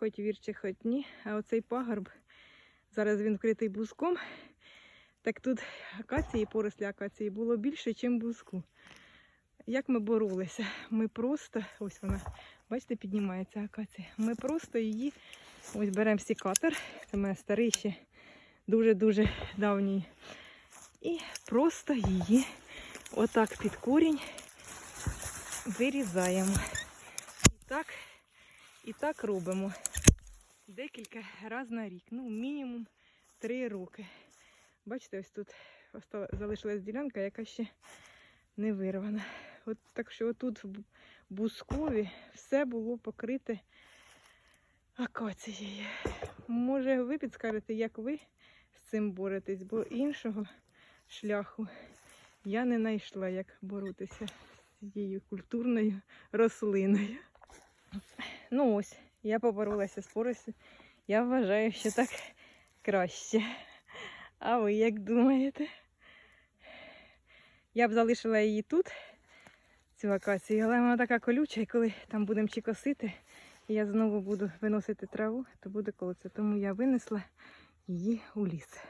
хоч вірче, хоч ні. А оцей пагорб, зараз він вкритий бузком. Так тут акації, порослі акації було більше, ніж бузку. Як ми боролися? Ми просто, ось вона, бачите, піднімається акація. Ми просто її ось беремо сікатор. Це мене старий ще дуже-дуже давній. І просто її отак під корінь вирізаємо. І так, і так робимо. Декілька разів на рік. Ну, мінімум три роки. Бачите, ось тут залишилась ділянка, яка ще не вирвана. От так що тут в Бускові все було покрите акацією. Може, ви підскажете, як ви з цим боретесь, бо іншого шляху я не знайшла, як боротися з цією культурною рослиною. Ну ось, я поборолася з поросю. Я вважаю, що так краще. А ви як думаєте? Я б залишила її тут, цю акацію, але вона така колюча, і коли там будемо чи косити, і я знову буду виносити траву, то буде колоться. Тому я винесла її у ліс.